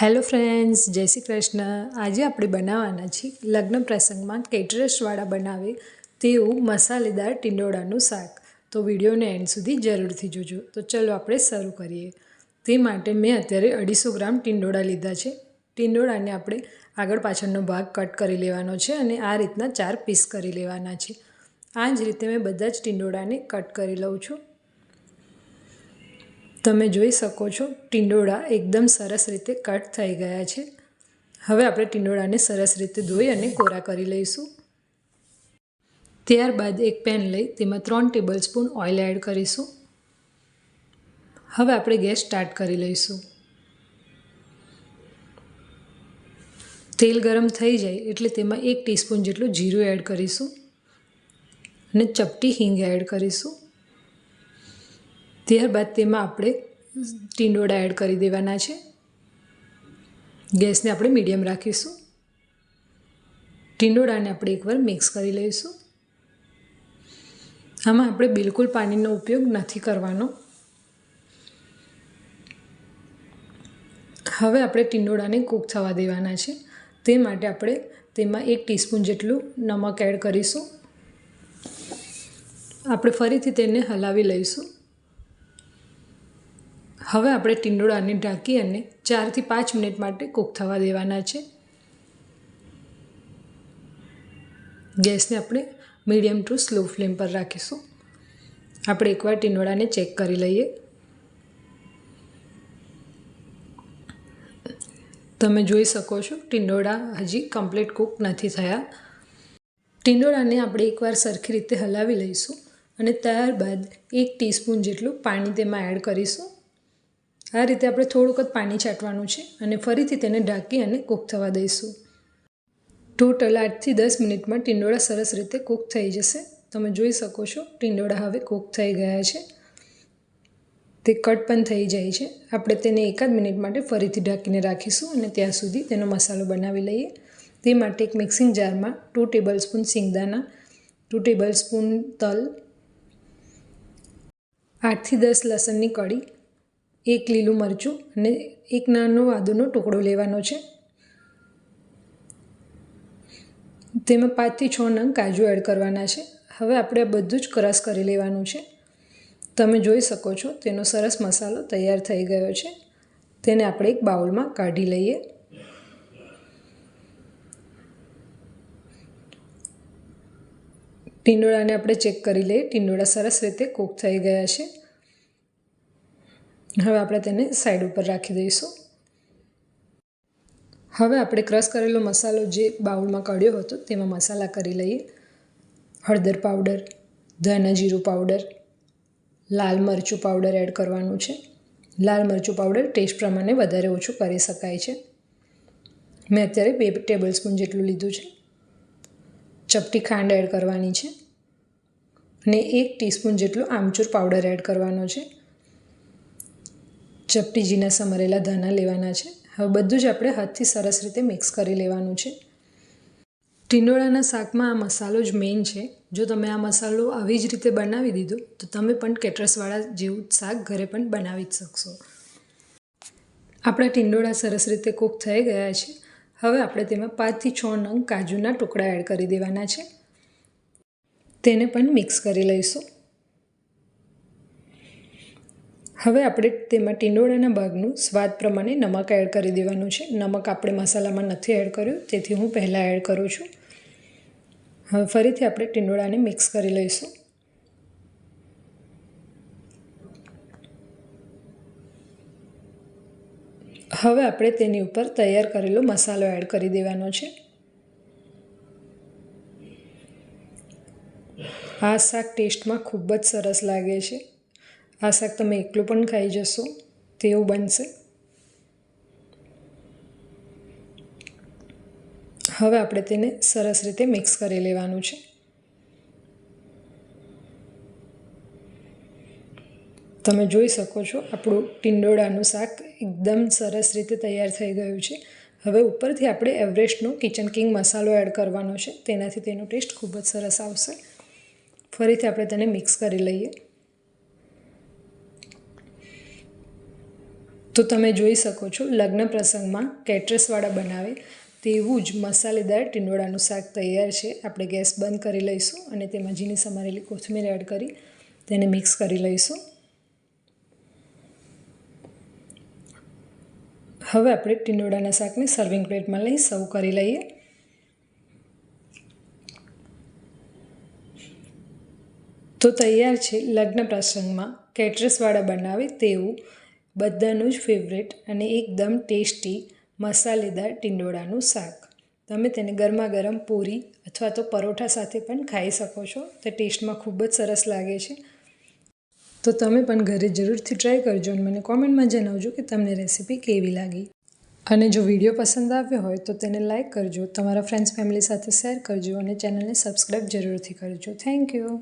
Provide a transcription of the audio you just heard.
Hello friends, જય શ્રી કૃષ્ણ. આજે આપણે બનાવવાના છીએ લગ્ન પ્રસંગમાં કેટરસવાળા બનાવે તેવું મસાલેદાર ટીંડોળાનું શાક. તો વિડીયોને એન્ડ સુધી જરૂરથી જોજો. તો ચલો આપણે શરૂ કરીએ. તે માટે મેં અત્યારે અઢીસો ગ્રામ ટીંડોળા લીધા છે. ટીંડોળાને આપણે આગળ પાછળનો ભાગ કટ કરી લેવાનો છે અને આ રીતના ચાર પીસ કરી લેવાના છે. આ જ રીતે મેં બધા જ ટીંડોળાને કટ કરી લઉં છું. તમે જોઈ શકો છો, ટીંડોળા એકદમ સરસ રીતે કટ થઈ ગયા છે. હવે આપણે ટીંડોળાને સરસ રીતે ધોઈ અને કોરા કરી લઈશું. ત્યારબાદ એક પેન લઈ તેમાં ત્રણ ટેબલ સ્પૂન ઓઇલ એડ કરીશું. હવે આપણે ગેસ સ્ટાર્ટ કરી લઈશું. તેલ ગરમ થઈ જાય એટલે તેમાં એક ટીસ્પૂન જેટલું જીરું એડ કરીશું અને ચપટી હિંગ એડ કરીશું. ત્યારબાદ તેમાં આપણે ટીંડોળા એડ કરી દેવાના છે. ગેસને આપણે મીડિયમ રાખીશું. ટીંડોળાને આપણે એકવાર મિક્સ કરી લઈશું. આમાં આપણે બિલકુલ પાણીનો ઉપયોગ નથી કરવાનો. હવે આપણે ટીંડોળાને કૂક થવા દેવાના છે. તે માટે આપણે તેમાં એક ટીસ્પૂન જેટલું નમક એડ કરીશું. આપણે ફરીથી તેને હલાવી લઈશું. હવે આપણે ટીંડોળાને ઢાંકી અને ચારથી પાંચ મિનિટ માટે કૂક થવા દેવાના છે. ગેસને આપણે મીડિયમ ટુ સ્લો ફ્લેમ પર રાખીશું. આપણે એકવાર ટીંડોળાને ચેક કરી લઈએ. તમે જોઈ શકો છો, ટીંડોળા હજી કમ્પ્લીટ કૂક નથી થયા. ટીંડોળાને આપણે એકવાર સરખી રીતે હલાવી લઈશું અને ત્યારબાદ એક ટીસ્પૂન જેટલું પાણી તેમાં એડ કરીશું. આ રીતે આપણે થોડુંક જ પાણી છાંટવાનું છે અને ફરીથી તેને ઢાંકી અને કૂક થવા દઈશું. ટોટલ આઠથી દસ મિનિટમાં ટીંડોળા સરસ રીતે કૂક થઈ જશે. તમે જોઈ શકો છો, ટીંડોળા હવે કૂક થઈ ગયા છે. તે કટ પણ થઈ જાય છે. આપણે તેને એકાદ મિનિટ માટે ફરીથી ઢાંકીને રાખીશું અને ત્યાં સુધી તેનો મસાલો બનાવી લઈએ. તે માટે એક મિક્સિંગ જારમાં ટુ ટેબલ સ્પૂન સિંગદાણા, ટુ ટેબલ સ્પૂન તલ, આઠથી દસ લસણની કળી એક લીલું મરચું અને એક નાનો આદુનો ટુકડો લેવાનો છે. તેમાં પાંચથી છ નંગ કાજુ એડ કરવાના છે. હવે આપણે આ બધું જ ક્રશ કરી લેવાનું છે. તમે જોઈ શકો છો, તેનો સરસ મસાલો તૈયાર થઈ ગયો છે. તેને આપણે એક બાઉલમાં કાઢી લઈએ. ટીંડોળાને આપણે ચેક કરી લઈએ. ટીંડોળા સરસ રીતે કૂક થઈ ગયા છે. હવે આપણે તેને સાઈડ ઉપર રાખી દઈશું. હવે આપણે ક્રશ કરેલો મસાલો જે બાઉલમાં કાઢ્યો હતો, તેમાં મસાલા કરી લઈએ. હળદર પાવડર ધાના જીરું પાવડર લાલ મરચું પાવડર એડ કરવાનું છે. લાલ મરચું પાવડર ટેસ્ટ પ્રમાણે વધારે ઓછું કરી શકાય છે. મેં અત્યારે બે ટેબલ સ્પૂન જેટલું લીધું છે. ચપટી ખાંડ એડ કરવાની છે. અને એક ટીસ્પૂન જેટલું આમચૂર પાવડર એડ કરવાનો છે. ચપટી ઝીણા સમરેલા ધાણા લેવાના છે. હવે બધું જ આપણે હાથથી સરસ રીતે મિક્સ કરી લેવાનું છે. ટીંડોળાના શાકમાં આ મસાલો જ મેઇન છે. જો તમે આ મસાલો આવી જ રીતે બનાવી દીધો, તો તમે પણ કેટરસવાળા જેવું શાક ઘરે પણ બનાવી જ શકશો. આપણા ટીંડોળા સરસ રીતે કૂક થઈ ગયા છે. હવે આપણે તેમાં પાંચથી છ નંગ કાજુના ટુકડા એડ કરી દેવાના છે. તેને પણ મિક્સ કરી લઈશું. હવે આપણે તેમાં ટીંડોળાના ભાગનું સ્વાદ પ્રમાણે નમક એડ કરી દેવાનું છે. નમક આપણે મસાલામાં નથી એડ કર્યું, તેથી હું પહેલાં એડ કરું છું. હવે ફરીથી આપણે ટીંડોળાને મિક્સ કરી લઈશું. હવે આપણે તેની ઉપર તૈયાર કરેલો મસાલો એડ કરી દેવાનો છે. આ શાક ટેસ્ટમાં ખૂબ જ સરસ લાગે છે. આ શાક તમે એકલું પણ ખાઈ જશો તેવું બનશે. હવે આપણે તેને સરસ રીતે મિક્સ કરી લેવાનું છે. તમે જોઈ શકો છો આપણું ટીંડોળાનું શાક એકદમ સરસ રીતે તૈયાર થઈ ગયું છે. હવે ઉપરથી આપણે એવરેસ્ટનો કિચન કિંગ મસાલો એડ કરવાનો છે, તેનાથી તેનો ટેસ્ટ ખૂબ જ સરસ આવશે. ફરીથી આપણે તેને મિક્સ કરી લઈએ. તો તમે જોઈ શકો છો, લગ્ન પ્રસંગમાં કેટરસવાળા બનાવે તેવું જ મસાલેદાર ટીંડોળાનું શાક તૈયાર છે. આપણે ગેસ બંધ કરી લઈશું અને તેમાં ઝીણી સમારેલી કોથમીર એડ કરી તેને મિક્સ કરી લઈશું. હવે આપણે ટીંડોળાના શાકને સર્વિંગ પ્લેટમાં લઈ સર્વ કરી લઈએ. તો તૈયાર છે લગ્ન પ્રસંગમાં કેટરસવાળા બનાવે તેવું બધાનું જ ફેવરેટ અને એકદમ ટેસ્ટી મસાલેદાર ટીંડોળાનું શાક. તમે તેને ગરમા ગરમ પૂરી અથવા તો પરોઠા સાથે પણ ખાઈ શકો છો. તે ટેસ્ટમાં ખૂબ જ સરસ લાગે છે. તો તમે પણ ઘરે જરૂરથી ટ્રાય કરજો અને મને કોમેન્ટમાં જણાવજો કે તમને રેસીપી કેવી લાગી. અને જો વીડિયો પસંદ આવ્યો હોય તો તેને લાઇક કરજો, તમારા ફ્રેન્ડ્સ ફેમિલી સાથે શેર કરજો અને ચેનલને સબસ્ક્રાઈબ જરૂરથી કરજો. Thank you